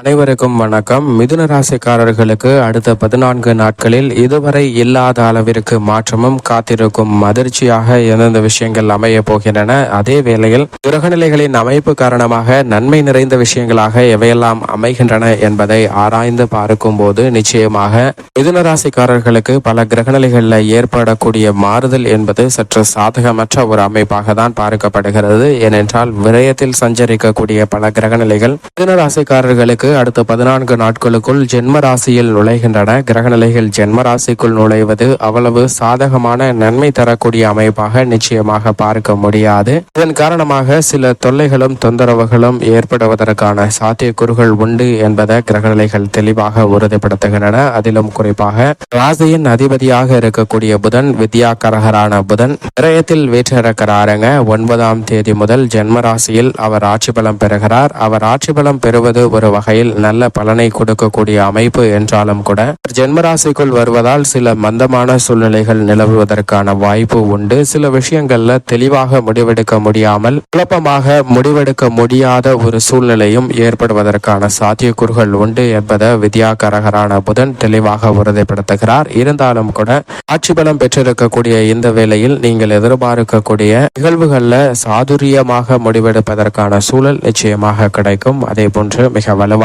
அனைவருக்கும் வணக்கம். மிதுன ராசிக்காரர்களுக்கு அடுத்த பதினான்கு நாட்களில் இதுவரை இல்லாத அளவிற்கு மாற்றமும் காத்திருக்கும் அதிர்ச்சியாக எந்தெந்த விஷயங்கள் அமைய போகின்றன? அதே வேளையில் கிரகநிலைகளின் அமைப்பு காரணமாக நன்மை நிறைந்த விஷயங்களாக எவையெல்லாம் அமைகின்றன என்பதை ஆராய்ந்து பார்க்கும் போது நிச்சயமாக மிதுன ராசிக்காரர்களுக்கு பல கிரகநிலைகளில் ஏற்படக்கூடிய மாறுதல் என்பது சற்று சாதகமற்ற ஒரு அமைப்பாக தான் பார்க்கப்படுகிறது. ஏனென்றால் விரயத்தில் சஞ்சரிக்கக்கூடிய பல கிரகநிலைகள் மிதுன ராசிக்காரர்களுக்கு அடுத்த பதினான்கு நாட்களுக்குள் ஜென்ம ராசியில் நுழைகின்றன. கிரகநிலைகள் ஜென்ம ராசிக்குள் நுழைவது அவ்வளவு சாதகமான நன்மை தரக்கூடிய அமைப்பாக நிச்சயமாக பார்க்க முடியாது. இதன் காரணமாக சில தொல்லைகளும் தொந்தரவுகளும் ஏற்படுவதற்கான சாத்தியக்கூறுகள் உண்டு என்பதை கிரகநிலைகள் தெளிவாக உறுதிப்படுத்துகின்றன. அதிலும் குறிப்பாக ராசியின் அதிபதியாக இருக்கக்கூடிய புதன் வித்யாகரகரான புதன் விரயத்தில் வீற்றிருக்கிறாருங்க. ஒன்பதாம் தேதி முதல் ஜென்ம ராசியில் அவர் ஆட்சி பலம் பெறுகிறார். அவர் ஆட்சி பலம் பெறுவது ஒரு வகை வகையில் நல்ல பலனை கொடுக்கக்கூடிய அமைப்பு என்றாலும் கூட ஜென்மராசிக்குள் வருவதால் சில மந்தமான சூழ்நிலைகள் நிலவுவதற்கான வாய்ப்பு உண்டு. சில விஷயங்கள்ல தெளிவாக முடிவெடுக்க முடியாமல் குழப்பமாக முடிவெடுக்க முடியாத ஒரு சூழ்நிலையும் ஏற்படுவதற்கான சாத்தியக்கூறுகள் உண்டு என்பதை வித்யாகரகரான புதன் தெளிவாக உறுதிப்படுத்துகிறார். இருந்தாலும் கூட ஆட்சி பலம் பெற்றிருக்கக்கூடிய இந்த வேளையில் நீங்கள் எதிர்பார்க்கக்கூடிய நிகழ்வுகள்ல சாதுரியமாக முடிவெடுப்பதற்கான சூழல் நிச்சயமாக கிடைக்கும். அதே போன்று மிக வலுவாக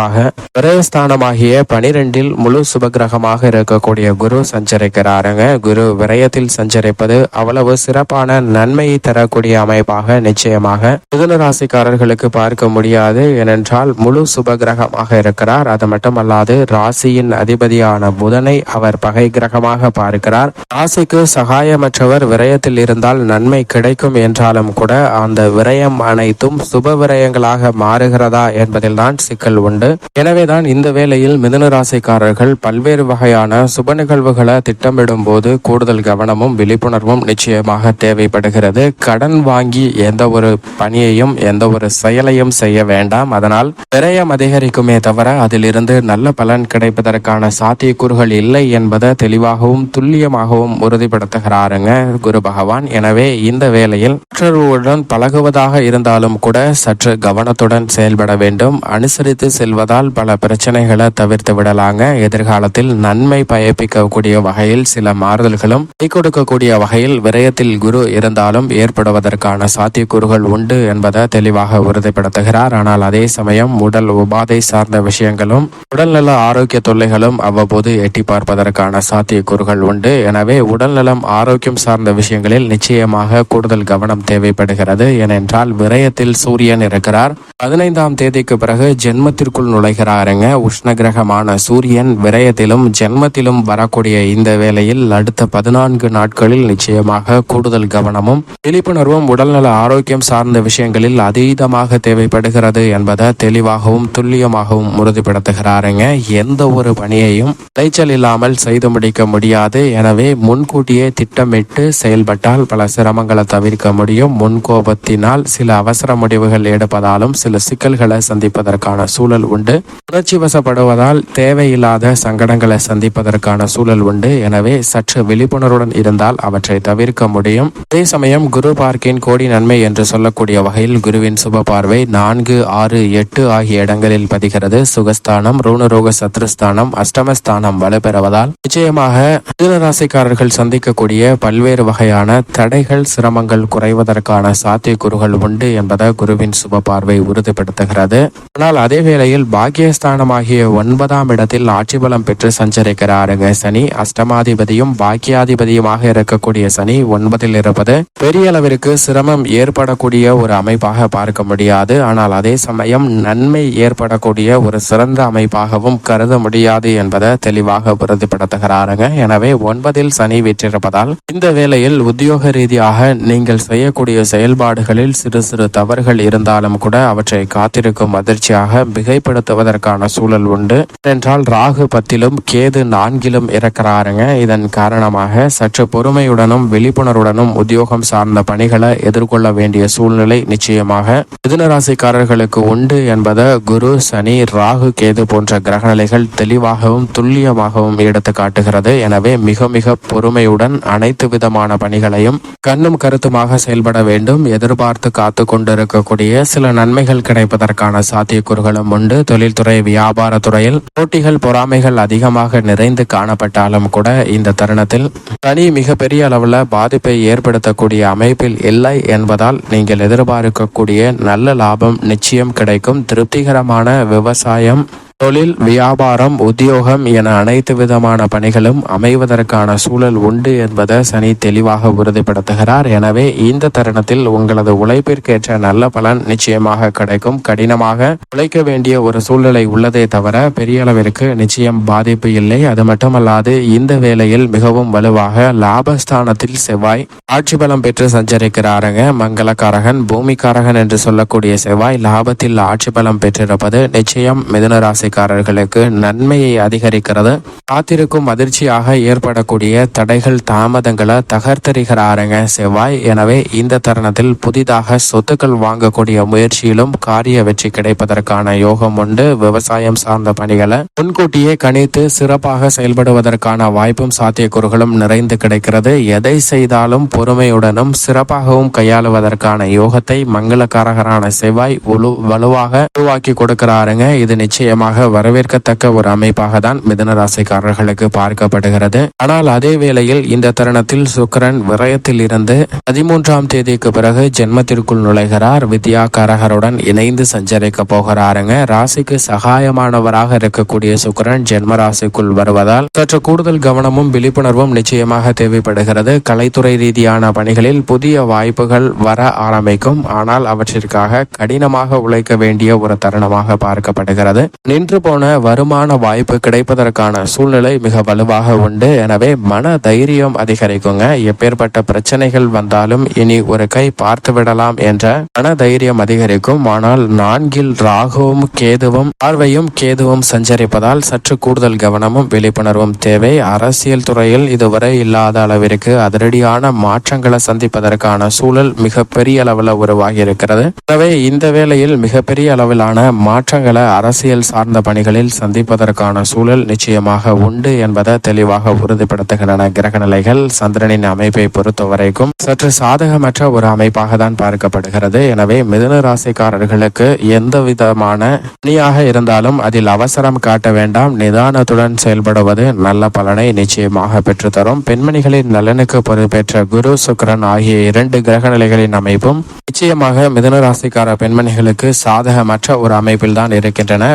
விரயஸ்தானமாகிய பனிரெண்டில் முழு சுபகிரகமாக இருக்கக்கூடிய குரு சஞ்சரிக்கிறாருங்க குரு விரயத்தில் சஞ்சரிப்பது அவ்வளவு சிறப்பான நன்மையை தரக்கூடிய அமைப்பாக நிச்சயமாக மிதுன ராசிக்காரர்களுக்கு பார்க்க முடியாது. ஏனென்றால் முழு சுபகிரகமாக இருக்கிறார். அது மட்டுமல்லாது ராசியின் அதிபதியான புதனை அவர் பகை கிரகமாக பார்க்கிறார். ராசிக்கு சகாயமற்றவர் விரயத்தில் இருந்தால் நன்மை கிடைக்கும் என்றாலும் கூட அந்த விரயம் அனைத்தும் சுப விரயங்களாக மாறுகிறதா என்பதில்தான் சிக்கல் உண்டு. எனவேதான் இந்த வேளையில் மிதுன ராசிக்காரர்கள் பல்வேறு வகையான சுப நிகழ்வுகளை திட்டமிடும் போது கூடுதல் கவனமும் விழிப்புணர்வும் நிச்சயமாக தேவைப்படுகிறது. கடன் வாங்கி எந்த ஒரு பணியையும் எந்த ஒரு செயலையும் செய்ய வேண்டாம். அதனால் விரயம் அதிகரிக்குமே தவிர அதிலிருந்து நல்ல பலன் கிடைப்பதற்கான சாத்தியக்கூறுகள் இல்லை என்பதை தெளிவாகவும் துல்லியமாகவும் உறுதிப்படுத்துகிறாருங்க குரு பகவான். எனவே இந்த வேளையில் மற்றவர்களுடன் பழகுவதாக இருந்தாலும் கூட சற்று கவனத்துடன் செயல்பட வேண்டும். அனுசரித்து செல்வதால் பல பிரச்சனைகளை தவிர்த்து விடலாங்க. எதிர்காலத்தில் நன்மை பயப்பிக்கக்கூடிய வகையில் சில மாறுதல்களும் கை கொடுக்கக்கூடிய வகையில் விரயத்தில் குரு இருந்தாலும் ஏற்படுவதற்கான சாத்தியக்கூறுகள் உண்டு என்பதை தெளிவாக உறுதிப்படுத்துகிறார். ஆனால் அதே சமயம் உடல் உபாதை சார்ந்த விஷயங்களும் உடல்நல ஆரோக்கிய தொல்லைகளும் அவ்வப்போது எட்டி பார்ப்பதற்கான சாத்தியக்கூறுகள் உண்டு. எனவே உடல்நலம் ஆரோக்கியம் சார்ந்த விஷயங்களில் நிச்சயமாக கூடுதல் கவனம் தேவைப்படுகிறது. ஏனென்றால் விரயத்தில் சூரியன் இருக்கிறார். பதினைந்தாம் தேதிக்கு பிறகு ஜென்மத்திற்குள் நுழைகிறாருங்க. உஷ்ண கிரகமான சூரியன் விரயத்திலும் ஜென்மத்திலும் வரக்கூடிய இந்த வேளையில் அடுத்த பதினான்கு நாட்களில் நிச்சயமாக கூடுதல் கவனமும் விழிப்புணர்வும் உடல்நல ஆரோக்கியம் சார்ந்த விஷயங்களில் அதீதமாக தேவைப்படுகிறது என்பதை தெளிவாகவும் துல்லியமாகவும் உறுதிப்படுத்துகிறாருங்க. எந்த ஒரு பணியையும் விளைச்சல் இல்லாமல் செய்து முடிக்க முடியாது. எனவே முன்கூட்டியே திட்டமிட்டு செயல்பட்டால் பல சிரமங்களை தவிர்க்க முடியும். முன்கோபத்தினால் சில அவசர முடிவுகள் எடுப்பதாலும் சில சிக்கல்களை சந்திப்பதற்கான சூழல் உண்டு. உணர்ச்சி வசப்படுவதால் தேவையில்லாத சங்கடங்களை சந்திப்பதற்கான சூழல் உண்டு. எனவே சற்று விழிப்புணர்வுடன் இருந்தால் அவற்றை தவிர்க்க முடியும். அதே சமயம் குரு பார்க்கின் கோடி நன்மை என்று சொல்லக்கூடிய வகையில் குருவின் சுப பார்வை நான்கு ஆறு எட்டு ஆகிய இடங்களில் பதிகிறது. சுகஸ்தானம் ரூணரோக சத்ருஸ்தானம் அஷ்டமஸ்தானம் வலுப்பெறுவதால் நிச்சயமாக மிதுன ராசிக்காரர்கள் சந்திக்கக்கூடிய பல்வேறு வகையான தடைகள் சிரமங்கள் குறைவதற்கான சாத்தியக்கூறுகள் உண்டு என்பதை குருவின் சுப பார்வை உறுதிப்படுத்துகிறது. ஆனால் அதே வேளையில் பாக்கியஸ்தானமாகிய ஒன்பதாம் இடத்தில் ஆட்சி பலம் பெற்று சஞ்சரிக்கிறாருங்க சனி. அஷ்டமாதிபதியும் பாக்கியாதிபதியுமாக இருக்கக்கூடிய சனி ஒன்பதில் இருப்பது பெரிய அளவிற்கு சிரமம் ஏற்படக்கூடிய ஒரு அமைப்பாக பார்க்க முடியாது. ஆனால் அதே சமயம் நன்மை ஏற்படக்கூடிய ஒரு சிறந்த அமைப்பாகவும் கருத முடியாது என்பதை தெளிவாக உறுதிப்படுத்துகிறாருங்க. எனவே ஒன்பதில் சனி வீற்றிருப்பதால் இந்த வேளையில் உத்தியோக ரீதியாக நீங்கள் செய்யக்கூடிய செயல்பாடுகளில் சிறு சிறு தவறுகள் இருந்தாலும் கூட அவற்றை காத்திருக்கும் அதிர்ச்சியாக மிகைப்படுத்துவதற்கான சூழல் உண்டு. என்றால் ராகு பத்திலும் கேது நான்கிலும் இருக்கிறாருங்க இதன் காரணமாக சற்று பொறுமையுடனும் விழிப்புணர்வுடனும் உத்தியோகம் சார்ந்த பணிகளை எதிர்கொள்ள வேண்டிய சூழ்நிலை நிச்சயமாக மிதுனராசிக்காரர்களுக்கு உண்டு என்பதை குரு சனி ராகு கேது போன்ற கிரகநிலைகள் தெளிவாகவும் துல்லியமாகவும் எடுத்து காட்டுகிறது. எனவே மிக மிக பொறுமையுடன் அனைத்து விதமான பணிகளையும் கண்ணும் கருத்துமாக செயல்பட வேண்டும். எதிர்பார்த்து காத்து கொண்டிருக்கக்கூடிய சில நன்மைகள் கிடைப்பதற்கான சாத்தியக்கூறுகளும் உண்டு. உண்டு தொழில்துறை வியாபாரத்துறையில் போட்டிகள் பொறாமைகள் அதிகமாக நிறைந்து காணப்பட்டாலும் கூட இந்த தருணத்தில் தனி மிகப்பெரிய அளவில் பாதிப்பை ஏற்படுத்தக்கூடிய அமைப்பில் இல்லை என்பதால் நீங்கள் எதிர்பார்க்கக்கூடிய நல்ல லாபம் நிச்சயம் கிடைக்கும். திருப்திகரமான விவசாயம் தொழில் வியாபாரம் உத்தியோகம் என அனைத்து விதமான பணிகளும் அமைவதற்கான சூழல் உண்டு என்பதை சனி தெளிவாக உறுதிப்படுத்துகிறார். எனவே இந்த தருணத்தில் உங்களது உழைப்பிற்கேற்ற நல்ல பலன் நிச்சயமாக கிடைக்கும். கடினமாக உழைக்க வேண்டிய ஒரு சூழ்நிலை உள்ளதே தவிர பெரிய அளவிற்கு நிச்சயம் பாதிப்பு இல்லை. அது மட்டுமல்லாது இந்த வேளையில் மிகவும் வலுவாக லாபஸ்தானத்தில் செவ்வாய் ஆட்சி பலம் பெற்று சஞ்சரிக்கிறாருங்க. மங்களக்காரகன் பூமிக்காரகன் என்று சொல்லக்கூடிய செவ்வாய் லாபத்தில் ஆட்சி பலம் பெற்றிருப்பது நிச்சயம் மிதுனராசி ராசிக்காரர்களுக்கு நன்மையை அதிகரிக்கிறது. காத்திருக்கும் அதிர்ச்சியாக ஏற்படக்கூடிய தடைகள் தாமதங்களை தகர்த்தறிகிறாருங்க செவ்வாய். எனவே இந்த தருணத்தில் புதிதாக சொத்துக்கள் வாங்கக்கூடிய முயற்சியிலும் காரிய வெற்றி கிடைப்பதற்கான யோகம் உண்டு. விவசாயம் சார்ந்த பணிகளை முன்கூட்டியே கணித்து சிறப்பாக செயல்படுவதற்கான வாய்ப்பும் சாத்தியக்கூறுகளும் நிறைந்து கிடைக்கிறது. எதை செய்தாலும் பொறுமையுடனும் சிறப்பாகவும் கையாளுவதற்கான யோகத்தை மங்களக்காரகரான செவ்வாய் வலுவாக உருவாக்கி கொடுக்கிறாருங்க. இது நிச்சயமாக வரவேற்கத்தக்க ஒரு அமைப்பாக தான் மிதன ராசிக்காரர்களுக்கு பார்க்கப்படுகிறது. ஆனால் அதே வேளையில் இந்த தருணத்தில் சுக்கிரன் விரயத்தில் இருந்து பதிமூன்றாம் தேதிக்கு பிறகு ஜென்மத்திற்குள் நுழைகிறார். வித்யா காரகருடன் இணைந்து சஞ்சரிக்க போகிறாருங்க. ராசிக்கு சகாயமானவராக இருக்கக்கூடிய சுக்கிரன் ஜென்ம ராசிக்குள் வருவதால் சற்று கூடுதல் கவனமும் விழிப்புணர்வும் நிச்சயமாக தேவைப்படுகிறது. கலைத்துறை ரீதியான பணிகளில் புதிய வாய்ப்புகள் வர ஆரம்பிக்கும். ஆனால் அவற்றிற்காக கடினமாக உழைக்க வேண்டிய ஒரு தருணமாக பார்க்கப்படுகிறது. நின்று போன வருமான வாய்ப்பு கிடைப்பதற்கான சூழ்நிலை மிக வலுவாக உண்டு. எனவே மன தைரியம் அதிகரிக்குங்க. எப்பேற்பட்ட பிரச்சனைகள் வந்தாலும் இனி ஒரு கை பார்த்து விடலாம் என்ற மன தைரியம் அதிகரிக்கும். ஆனால் நான்கில் ராகுவும் கேதுவும் பார்வையும் கேதுவும் சஞ்சரிப்பதால் சற்று கூடுதல் கவனமும் விழிப்புணர்வும் தேவை. அரசியல் துறையில் இதுவரை இல்லாத அளவிற்கு அதிரடியான மாற்றங்களை சந்திப்பதற்கான சூழல் மிக பெரிய அளவில் உருவாகி இருக்கிறது எனவே இந்த வேளையில் மிகப்பெரிய அளவிலான மாற்றங்களை அரசியல் சார்ந்த பணிகளில் சந்திப்பதற்கான சூழல் நிச்சயமாக உண்டு என்பதை தெளிவாக உறுதிப்படுத்துகின்றன. கிரக நிலைகள் சந்திரனின் அமைப்பை பொறுத்தவரைக்கும் சற்று சாதகமற்ற ஒரு அமைப்பாக தான் பார்க்கப்படுகிறது. எனவே மிதுன ராசிக்காரர்களுக்கு எந்த விதமான பணியாக இருந்தாலும் அதில் அவசரம் காட்ட வேண்டாம். நிதானத்துடன் செயல்படுவது நல்ல பலனை நிச்சயமாக பெற்றுத்தரும். பெண்மணிகளின் நலனுக்கு பொறுப்பேற்ற குரு சுக்கரன் ஆகிய இரண்டு கிரக நிலைகளின் அமைப்பும் நிச்சயமாக மிதுன ராசிக்கார பெண்மணிகளுக்கு சாதகமற்ற ஒரு அமைப்பில் தான் இருக்கின்றன.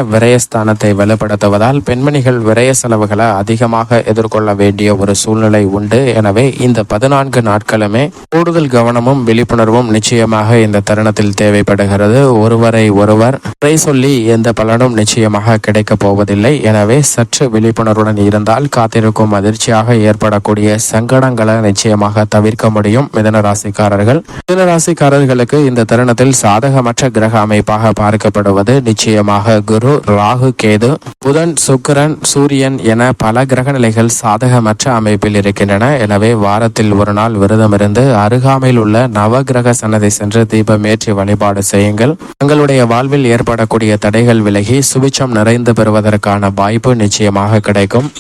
ஸ்தானத்தை வலுப்படுத்துவதால் பெண்மணிகள் விரய செலவுகளை அதிகமாக எதிர்கொள்ள வேண்டிய ஒரு சூழ்நிலை உண்டு. எனவே இந்த பதினான்கு நாட்களுமே கூடுதல் கவனமும் விழிப்புணர்வும் நிச்சயமாக இந்த தருணத்தில் தேவைப்படுகிறது. ஒருவரை ஒருவர் குறை சொல்லி எந்த பலனும் நிச்சயமாக கிடைக்கப் போவதில்லை. எனவே சற்று விழிப்புணர்வுடன் இருந்தால் காத்திருக்கும் அதிர்ச்சியாக ஏற்படக்கூடிய சங்கடங்களை நிச்சயமாக தவிர்க்க முடியும். மிதனராசிக்காரர்கள் மிதனராசிக்காரர்களுக்கு இந்த தருணத்தில் சாதகமற்ற கிரக அமைப்பாக பார்க்கப்படுவது நிச்சயமாக குரு ராகு கேது புதன் சுக்கரன் சூரியன் என பல கிரக நிலைகள் சாதகமற்ற அமைப்பில் இருக்கின்றன. எனவே வாரத்தில் ஒரு நாள் விரதம் இருந்து அருகாமையில் உள்ள நவகிரக சன்னதி சென்று தீபம் ஏற்றி வழிபாடு செய்யுங்கள். உங்களுடைய வாழ்வில் ஏற்படக்கூடிய தடைகள் விலகி சுபிச்சம் நிறைந்து பெறுவதற்கான வாய்ப்பு நிச்சயமாக கிடைக்கும்.